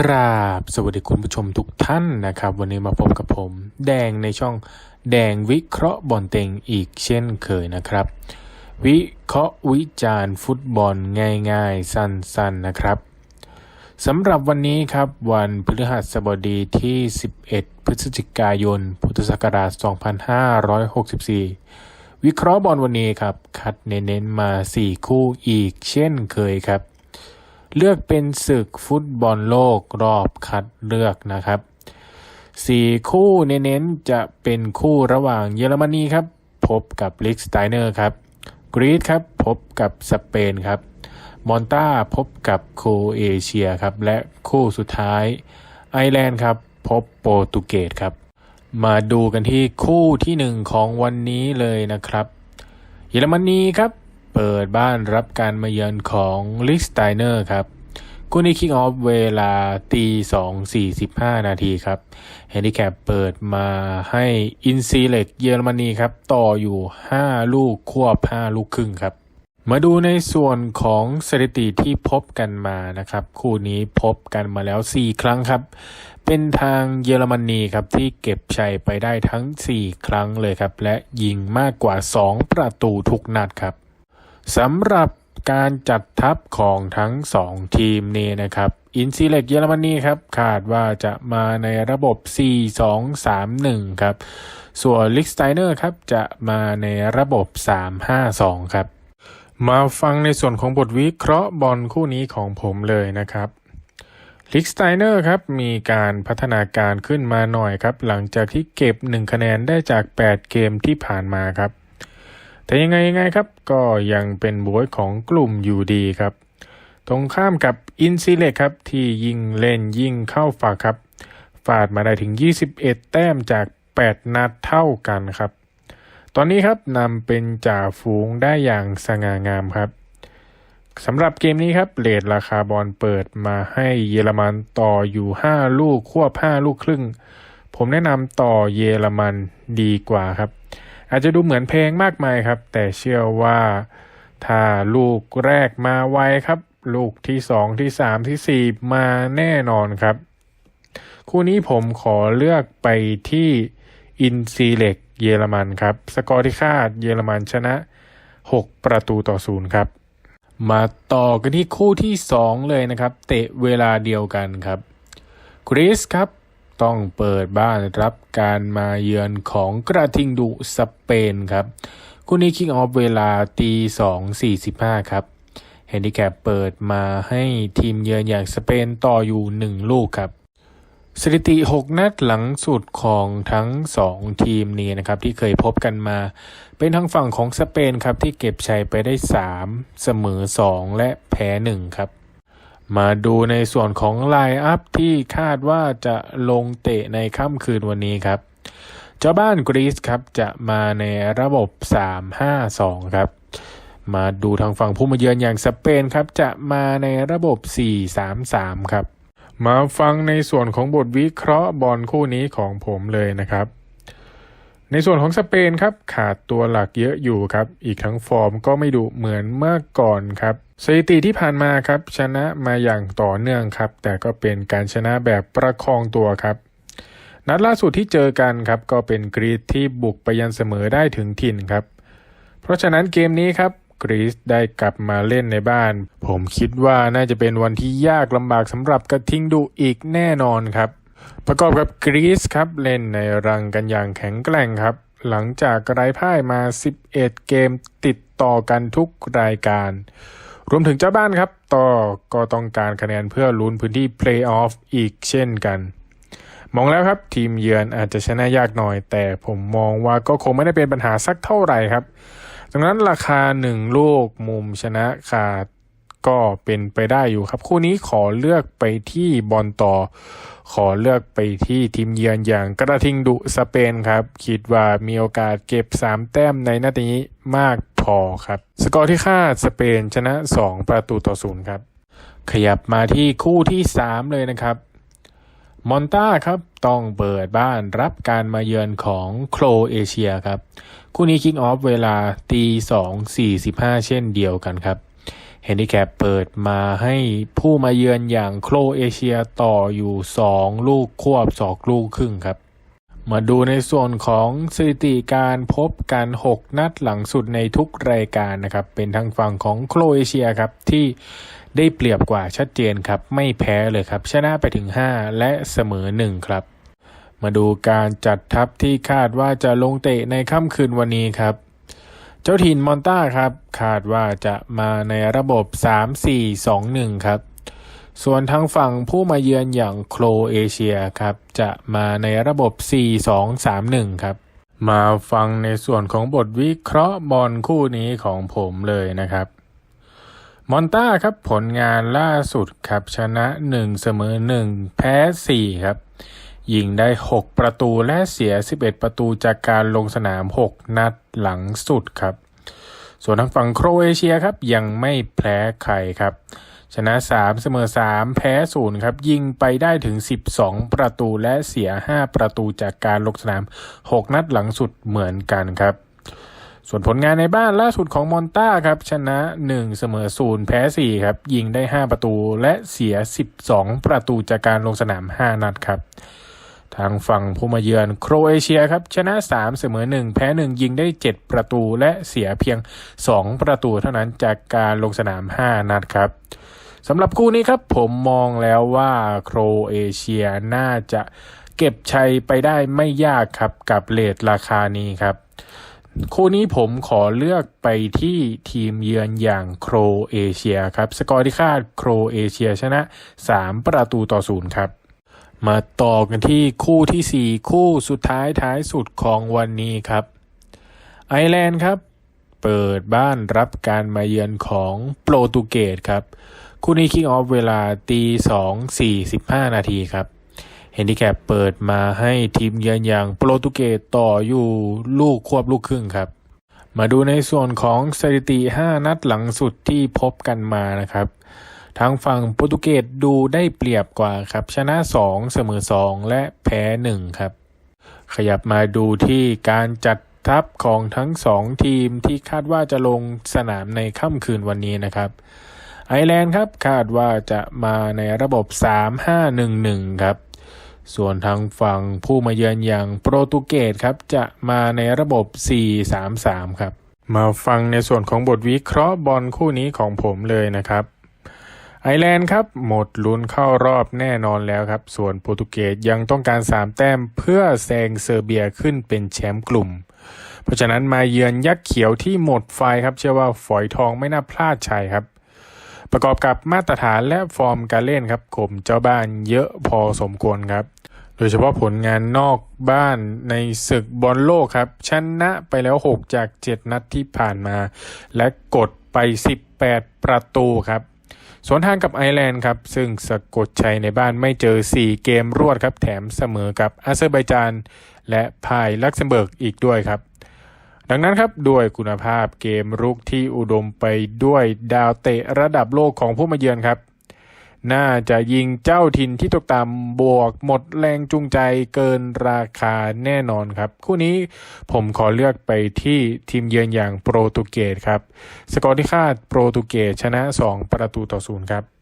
กราบสวัสดีคุณผู้ชมทุกท่านนะครับ วันนี้มาพบกับผม แดงในช่องแดงวิเคราะห์บอลเต็งอีกเช่นเคยนะครับ วิเคราะห์วิจารณ์ฟุตบอลง่ายๆ สั้นๆนะครับสำหรับวันนี้ครับวันพฤหัสบดีที่ 11 พฤศจิกายน พุทธศักราช 2564 วิเคราะห์บอลวันนี้ครับ คัดเน้นๆมา 4 คู่อีกเช่นเคยครับ เลือกเป็นศึกฟุตบอลโลกรอบคัดเลือกนะครับ4คู่เน้นๆจะเป็นคู่ระหว่างเยอรมนีครับ พบกับลิกสไตเนอร์ครับกรีซครับพบกับสเปนครับมอนตาพบกับโคเอเชียครับ และคู่สุดท้าย ไอร์แลนด์ครับ พบโปรตุเกสครับ มาดูกันที่คู่ที่หนึ่งของวันนี้เลยนะครับ เยอรมนีครับ เปิดบ้านรับการมาเยือนของลิสไตเนอร์ครับคู่นี้คิกออฟเวลาตีสองสี่สิบห้านาทีครับเฮนดิแคปเปิดมาให้อินซีเล็กเยอรมนีครับ ต่ออยู่5ลูกควบ5ลูกครึ่งครับ มาดูในส่วนของสถิติที่พบกันมานะครับ คู่นี้พบกันมาแล้ว 4 ครั้งครับ เป็นทางเยอรมนีครับที่เก็บชัยไปได้ทั้ง 4 ครั้งเลยครับ และยิงมากกว่า 2 ประตูทุกนัดครับ สำหรับการจัดทัพของทั้ง 2 ทีมนี้นะครับ อินซีเล็กเยอรมนีครับคาดว่าจะมาในระบบ 4-2-3-1 ครับ ส่วนลิกสไตเนอร์ครับจะมาในระบบ 3-5-2 ครับ มาฟังในส่วนของบทวิเคราะห์บอลคู่นี้ของผมเลยนะครับลิกสไตเนอร์ครับมีการพัฒนาการขึ้นมาหน่อยครับ หลังจากที่เก็บ 1 คะแนนได้จาก 8 เกมที่ผ่านมาครับ แต่ยังไงยังไงครับก็ยังเป็นบวยของกลุ่มอยู่ดีครับ ตรงข้ามกับอินซีเลครับที่ยิงเล่นยิงเข้าฝากครับฟาดมาได้ถึง 21 แต้มจาก 8 นัดเท่ากันครับ ตอนนี้ครับนำเป็นจ่าฝูงได้อย่างสง่างามครับสำหรับเกมนี้ครับเลทราคาบอลเปิดมาให้เยอรมันต่ออยู่ 5 ลูกควบ5ลูกครึ่ง ผมแนะนำต่อเยอรมันดีกว่าครับ อาจจะดูเหมือนเพลงมากมายครับ แต่เชื่อว่าถ้าลูกแรกมาไวครับ ลูกที่2ที่3ที่4มาแน่นอนครับ คู่นี้ผมขอเลือกไปที่อินซีเล็กเยอรมันครับ สกอร์ที่คาดเยอรมันชนะ 6 ประตูต่อศูนย์ครับ มาต่อกันที่คู่ที่ 2 เลยนะครับ เตะเวลาเดียวกันครับ กรีซครับ ต้องเปิดบ้านรับการมาเยือนของกระทิงดุสเปนครับคู่นี้คิกออฟเวลาตีสองสี่สิบห้าครับเฮนดิแคปเปิดมาให้ทีมเยือนอย่างสเปนต่ออยู่1ลูกครับ สถิติ 6 นัดหลังสุดของทั้ง 2 ทีมนี้นะครับ ที่เคยพบกันมา เป็นทางฝั่งของสเปนครับที่เก็บชัยไปได้ 3 เสมอ 2 และแพ้ 1 ครับ มาดูในส่วนของไลน์อัพที่คาดว่าจะลงเตะในค่ำคืนวันนี้ครับ เจ้าบ้านกรีซครับจะมาในระบบ 3-5-2 ครับ มาดูทางฝั่งผู้มาเยือนอย่างสเปนครับ จะมาในระบบ 4-3-3 ครับ มาฟังในส่วนของบทวิเคราะห์บอลคู่นี้ของผมเลยนะครับ ในส่วนของสเปนครับขาดตัวหลักเยอะอยู่ครับ อีกทั้งฟอร์มก็ไม่ดุเหมือนเมื่อก่อนครับสถิติที่ผ่านมาครับชนะมาอย่างต่อเนื่องครับ แต่ก็เป็นการชนะแบบประคองตัวครับนัดล่าสุดที่เจอกันครับก็เป็นกรีซที่บุกไปยันเสมอได้ถึงถิ่นครับ เพราะฉะนั้นเกมนี้ครับกรีซได้กลับมาเล่นในบ้าน ผมคิดว่าน่าจะเป็นวันที่ยากลำบากสำหรับกระทิงดุอีกแน่นอนครับ ประกอบกับกรีซครับเล่นในรังกันอย่างแข็งแกร่งครับ หลังจากไร้พ่ายมา 11 เกมติดต่อกันทุกรายการ รวมถึงเจ้าบ้านครับ ต่อก็ต้องการคะแนนเพื่อลุ้นพื้นที่เพลย์ออฟอีกเช่นกัน มองแล้วครับทีมเยือนอาจจะชนะยากหน่อย แต่ผมมองว่าก็คงไม่ได้เป็นปัญหาสักเท่าไหร่ครับดังนั้นราคาหนึ่งลูกมุมชนะขาด ก็เป็นไปได้อยู่ครับ คู่นี้ขอเลือกไปที่บอลต่อ ขอเลือกไปที่ทีมเยือนอย่างกระทิงดุสเปนครับ คิดว่ามีโอกาสเก็บ 3 แต้มในนัดนี้มากพอครับ สกอร์ที่คาดสเปนชนะ 2 ประตูต่อศูนย์ครับ ขยับมาที่คู่ที่ 3 เลยนะครับมอนตาครับต้องเปิดบ้านรับการมาเยือนของโครเอเชียครับ คู่นี้คิกออฟเวลาตีสองสี่สิบห้าเช่นเดียวกันครับ เฮนดิแคปเปิดมาให้ผู้มาเยือนอย่างโครเอเชียต่ออยู่ 2 ลูกควบ 2 ลูกครึ่งครับ มาดูในส่วนของสถิติการพบกัน 6 นัดหลังสุดในทุกรายการนะครับ เป็นทางฝั่งของโครเอเชียครับที่ได้เปรียบกว่าชัดเจนครับ ไม่แพ้เลยครับ ชนะไปถึง 5 และเสมอ 1 ครับ มาดูการจัดทัพที่คาดว่าจะลงเตะในค่ำคืนวันนี้ครับ เจ้าถิ่นมอนต้าครับ คาดว่าจะมาในระบบ 3-4-2-1 ครับ ส่วนทางฝั่งผู้มาเยือนอย่างโครเอเชียครับ จะมาในระบบ 4-2-3-1 ครับ มาฟังในส่วนของบทวิเคราะห์บอลคู่นี้ของผมเลยนะครับมอนต้าครับผลงานล่าสุดครับชนะ 1 เสมอ 1 แพ้ 4 ครับ ยิงได้ 6 ประตูและเสีย 11 ประตูจากการลงสนาม 6 นัดหลังสุดครับ ส่วนทางฝั่งโครเอเชียครับยังไม่แพ้ใครครับ ชนะ 3 เสมอ 3 แพ้0ครับยิงไปได้ถึง 12 ประตูและเสีย 5 ประตูจากการลงสนาม 6 นัดหลังสุดเหมือนกันครับส่วนผลงานในบ้านล่าสุดของมอนต้าครับ ชนะ 1 เสมอ0แพ้ 4 ครับ ยิงได้ 5 ประตูและเสีย 12 ประตูจากการลงสนาม 5 นัดครับ ทางฝั่งผู้มาเยือนโครเอเชียครับ ชนะ 3 เสมอ 1 แพ้ 1 ยิงได้ 7 ประตูและเสียเพียง 2 ประตูเท่านั้นจากการลงสนาม 5 นัดครับสำหรับคู่นี้ครับผมมองแล้วว่าโครเอเชียน่าจะเก็บชัยไปได้ไม่ยากครับกับเลทราคานี้ครับคู่นี้ผมขอเลือกไปที่ทีมเยือนอย่างโครเอเชียครับ สกอร์ที่คาดโครเอเชียชนะ 3 ประตูต่อศูนย์ครับ มาต่อกันที่คู่ที่ 4 คู่สุดท้ายท้ายสุดของวันนี้ครับ ไอร์แลนด์ครับ เปิดบ้านรับการมาเยือนของโปรตุเกสครับ คู่นี้คิกออฟเวลาตีสองสี่สิบห้านาทีครับเฮนดิแคปเปิดมาให้ทีมเยือนอย่างโปรตุเกสต่ออยู่ลูกควบลูกครึ่งครับ มาดูในส่วนของสถิติ 5 นัดหลังสุดที่พบกันมานะครับ ทางฝั่งโปรตุเกสดูได้เปรียบกว่าครับชนะ 2 เสมอ 2 และแพ้ 1 ครับ ขยับมาดูที่การจัดทัพของทั้ง 2 ทีมที่คาดว่าจะลงสนามในค่ำคืนวันนี้นะครับ ไอแลนด์ครับคาดว่าจะมาในระบบ 3-5-1-1 ครับ ส่วนทางฝั่งผู้มาเยือนอย่างโปรตุเกสครับจะมาในระบบ 4-3-3 ครับ มาฟังในส่วนของบทวิเคราะห์บอลคู่นี้ของผมเลยนะครับ ไอร์แลนด์ครับ หมดลุ้นเข้ารอบแน่นอนแล้วครับ ส่วนโปรตุเกสยังต้องการ 3 แต้มเพื่อแซงเซอร์เบียขึ้นเป็นแชมป์กลุ่ม เพราะฉะนั้นมาเยือนยักษ์เขียวที่หมดไฟครับ เชื่อว่าฝอยทองไม่น่าพลาดชัยครับ ประกอบกับมาตรฐานและฟอร์มการเล่นครับข่มเจ้าบ้านเยอะพอสมควรครับโดยเฉพาะผลงานนอกบ้านในศึกบอลโลกครับ ชนะไปแล้ว 6 จาก 7 นัดที่ผ่านมา และกดไป 18 ประตูครับ สวนทางกับไอร์แลนด์ครับ ซึ่งสะกดชัยในบ้านไม่เจอ 4 เกมรวดครับ แถมเสมอกับอาเซอร์ไบจานและพายลักเซมเบิร์กอีกด้วยครับ ดังนั้นครับด้วยคุณภาพเกมรุกที่อุดมไปด้วยดาวเตะระดับโลกของผู้มาเยือนครับ น่าจะยิงเจ้าถิ่นที่ตกต่ำบวกหมดแรงจูงใจเกินราคาแน่นอนครับ คู่นี้ผมขอเลือกไปที่ทีมเยือนอย่างโปรตุเกสครับ สกอร์ที่คาดโปรตุเกสชนะ 2 ประตูต่อศูนย์ครับ